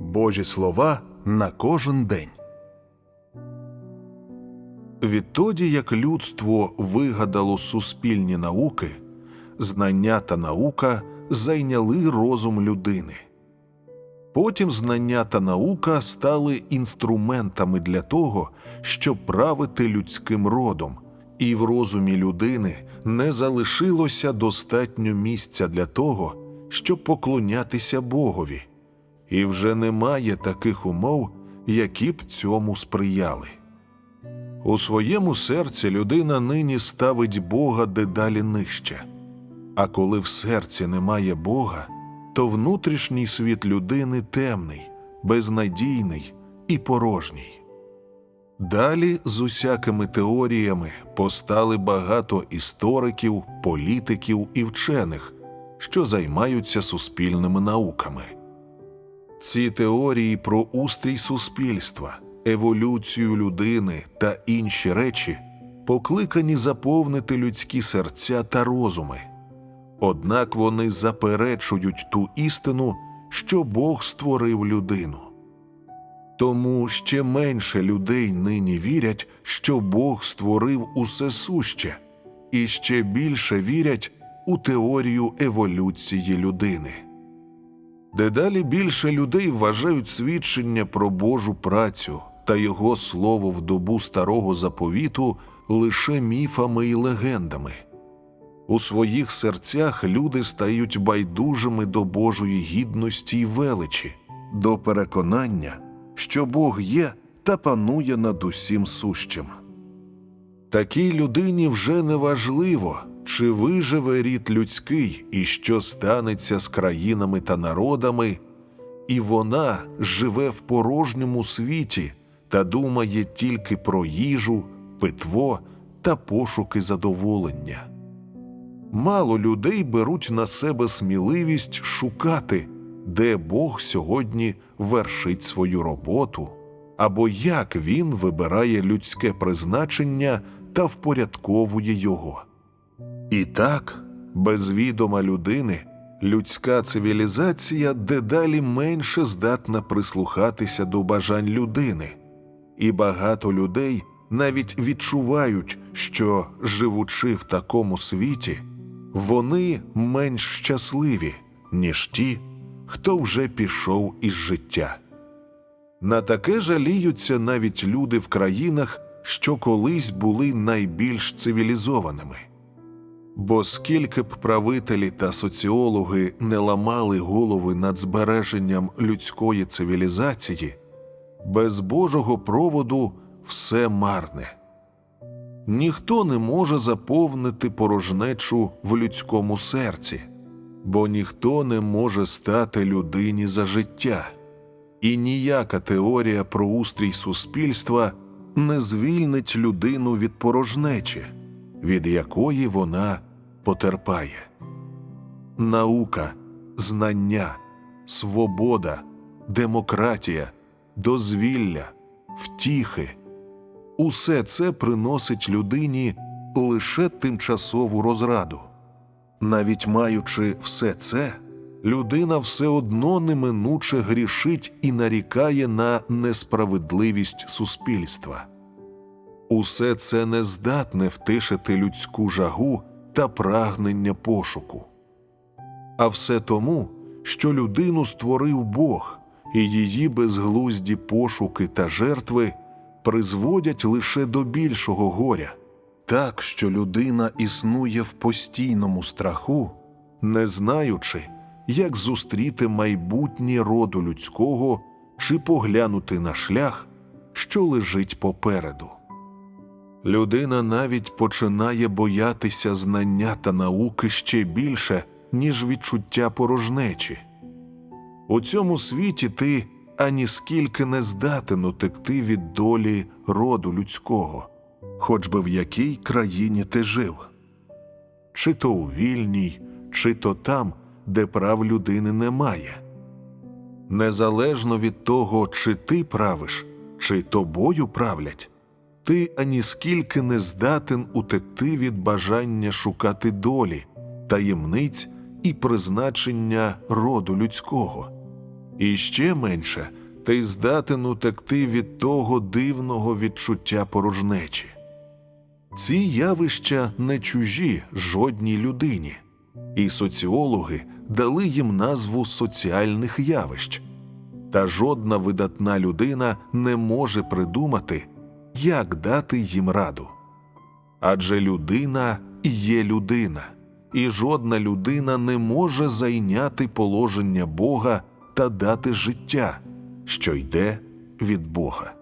Божі слова на кожен день. Відтоді, як людство вигадало суспільні науки, знання та наука зайняли розум людини. Потім знання та наука стали інструментами для того, щоб правити людським родом, і в розумі людини не залишилося достатньо місця для того, щоб поклонятися Богові, і вже немає таких умов, які б цьому сприяли. У своєму серці людина нині ставить Бога дедалі нижче, а коли в серці немає Бога, то внутрішній світ людини темний, безнадійний і порожній. Далі з усякими теоріями постали багато істориків, політиків і вчених, що займаються суспільними науками. Ці теорії про устрій суспільства, еволюцію людини та інші речі покликані заповнити людські серця та розуми. Однак вони заперечують ту істину, що Бог створив людину. Тому ще менше людей нині вірять, що Бог створив усе суще, і ще більше вірять у теорію еволюції людини. Дедалі більше людей вважають свідчення про Божу працю та Його слово в добу старого заповіту лише міфами і легендами. У своїх серцях люди стають байдужими до Божої гідності й величі, до переконання, що Бог є та панує над усім сущим. Такій людині вже не важливо, чи виживе рід людський і що станеться з країнами та народами, і вона живе в порожньому світі та думає тільки про їжу, питво та пошуки задоволення. Мало людей беруть на себе сміливість шукати, де Бог сьогодні вершить свою роботу, або як він вибирає людське призначення та впорядковує його. І так, без відома людини, людська цивілізація дедалі менше здатна прислухатися до бажань людини, і багато людей навіть відчувають, що, живучи в такому світі, вони менш щасливі, ніж ті, хто вже пішов із життя. На таке жаліються навіть люди в країнах, що колись були найбільш цивілізованими. Бо скільки б правителі та соціологи не ламали голови над збереженням людської цивілізації, без Божого проводу все марне. Ніхто не може заповнити порожнечу в людському серці, бо ніхто не може стати людині за життя, і ніяка теорія про устрій суспільства не звільнить людину від порожнечі, від якої вона потерпає. Наука, знання, свобода, демократія, дозвілля, втіхи усе це приносить людині лише тимчасову розраду. Навіть маючи все це, людина все одно неминуче грішить і нарікає на несправедливість суспільства. Усе це не здатне втишити людську жагу та прагнення пошуку. А все тому, що людину створив Бог, і її безглузді пошуки та жертви призводять лише до більшого горя, так що людина існує в постійному страху, не знаючи, як зустріти майбутнє роду людського чи поглянути на шлях, що лежить попереду. Людина навіть починає боятися знання та науки ще більше, ніж відчуття порожнечі. У цьому світі ти ані скільки не здатен утекти від долі роду людського, хоч би в якій країні ти жив, чи то у вільній, чи то там, де прав людини немає. Незалежно від того, чи ти правиш, чи тобою правлять, ти ані скільки не здатен утекти від бажання шукати долі, таємниць і призначення роду людського І ще менше ти здатен утекти від того дивного відчуття порожнечі. Ці явища не чужі жодній людині, і соціологи дали їм назву соціальних явищ. Та жодна видатна людина не може придумати, як дати їм раду. Адже людина є людина, і жодна людина не може зайняти положення Бога та дати життя, що йде від Бога.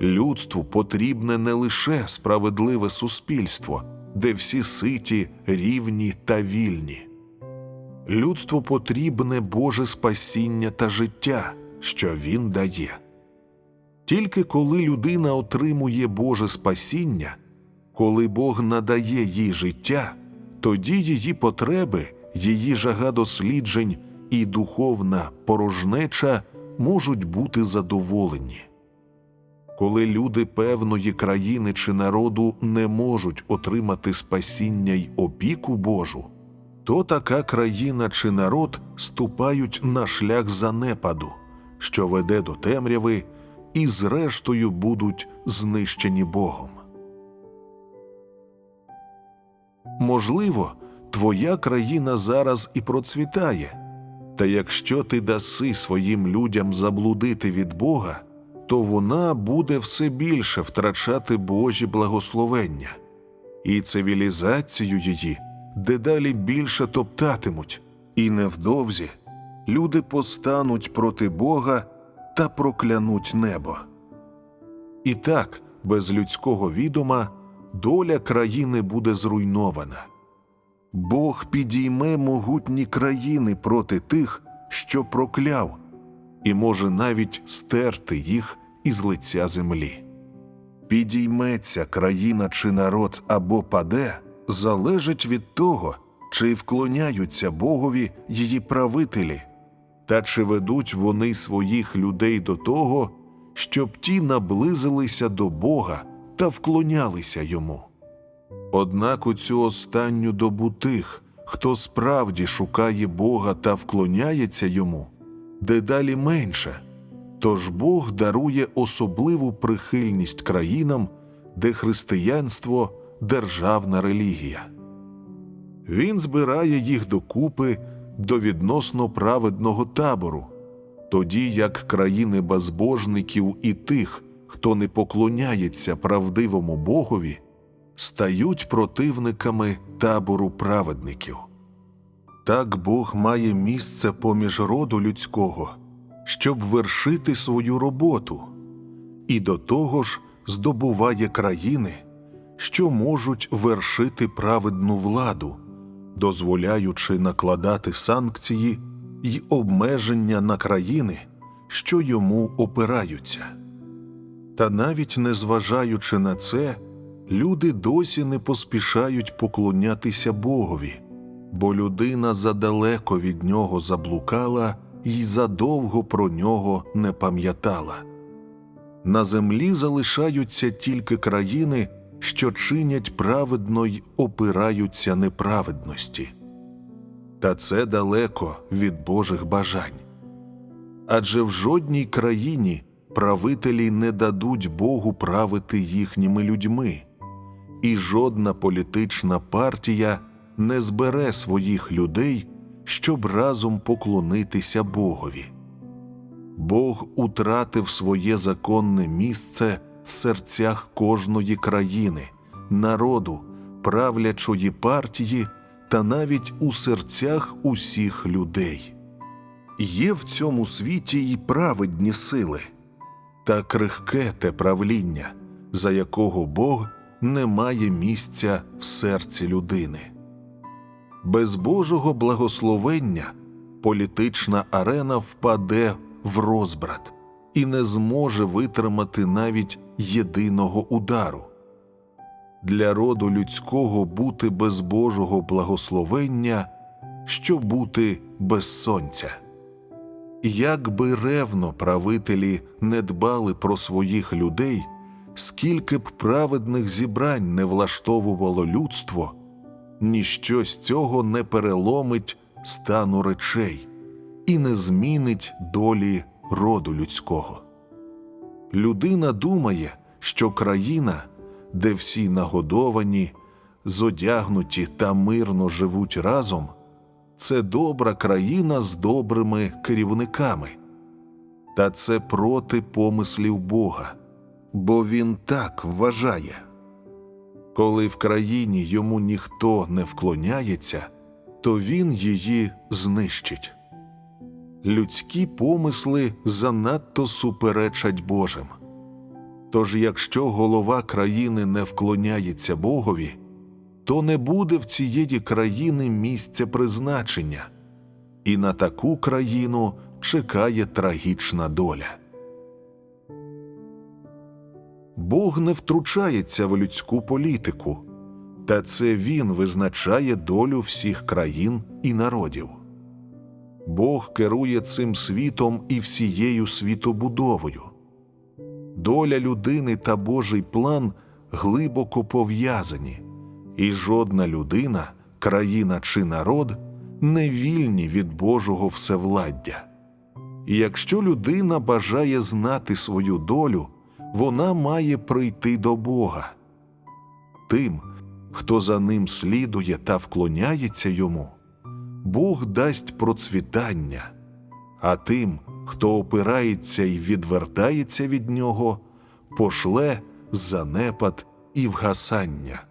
Людству потрібне не лише справедливе суспільство, де всі ситі, рівні та вільні. Людству потрібне Боже спасіння та життя, що Він дає. Тільки коли людина отримує Боже спасіння, коли Бог надає їй життя, тоді її потреби, її жага досліджень і духовна порожнеча можуть бути задоволені. Коли люди певної країни чи народу не можуть отримати спасіння й опіку Божу, то така країна чи народ ступають на шлях занепаду, що веде до темряви, і зрештою будуть знищені Богом. Можливо, твоя країна зараз і процвітає, та якщо ти даси своїм людям заблудити від Бога, то вона буде все більше втрачати Божі благословення, і цивілізацію її дедалі більше топтатимуть, і невдовзі люди постануть проти Бога та проклянуть небо. І так, без людського відома, доля країни буде зруйнована. Бог підійме могутні країни проти тих, що прокляв, і може навіть стерти їх із лиця землі. Підійметься країна чи народ або паде, залежить від того, чи вклоняються Богові її правителі, та чи ведуть вони своїх людей до того, щоб ті наблизилися до Бога та вклонялися йому. Однак у цю останню добу тих, хто справді шукає Бога та вклоняється йому, дедалі менше, тож Бог дарує особливу прихильність країнам, де християнство державна релігія. Він збирає їх докупи до відносно праведного табору, тоді як країни безбожників і тих, хто не поклоняється правдивому Богові, стають противниками табору праведників. Так Бог має місце поміж роду людського, щоб вершити свою роботу, і до того ж здобуває країни, що можуть вершити праведну владу, дозволяючи накладати санкції й обмеження на країни, що йому опираються. Та навіть незважаючи на це, люди досі не поспішають поклонятися Богові, бо людина задалеко від нього заблукала і задовго про нього не пам'ятала. На землі залишаються тільки країни, що чинять праведно й опираються неправедності. Та це далеко від Божих бажань. Адже в жодній країні правителі не дадуть Богу правити їхніми людьми, і жодна політична партія не збере своїх людей, щоб разом поклонитися Богові. Бог утратив своє законне місце в серцях кожної країни, народу, правлячої партії та навіть у серцях усіх людей. Є в цьому світі й праведні сили, та крихке те правління, за якого Бог не має місця в серці людини. Без Божого благословення політична арена впаде в розбрат і не зможе витримати навіть єдиного удару. Для роду людського бути без Божого благословення, що бути без сонця. Як би ревно правителі не дбали про своїх людей, скільки б праведних зібрань не влаштовувало людство, ніщо з цього не переломить стану речей, і не змінить долі роду людського. Людина думає, що країна, де всі нагодовані, зодягнуті та мирно живуть разом, це добра країна з добрими керівниками. Та це проти помислів Бога, бо він так вважає. Коли в країні йому ніхто не вклоняється, то він її знищить. Людські помисли занадто суперечать Божим. Тож, якщо голова країни не вклоняється Богові, то не буде в цієї країни місця призначення, і на таку країну чекає трагічна доля. Бог не втручається в людську політику, та це Він визначає долю всіх країн і народів. Бог керує цим світом і всією світобудовою. Доля людини та Божий план глибоко пов'язані, і жодна людина, країна чи народ не вільні від Божого всевладдя. І якщо людина бажає знати свою долю, вона має прийти до Бога. Тим, хто за ним слідує та вклоняється йому, Бог дасть процвітання, а тим, хто опирається і відвертається від нього, пошле занепад і вгасання.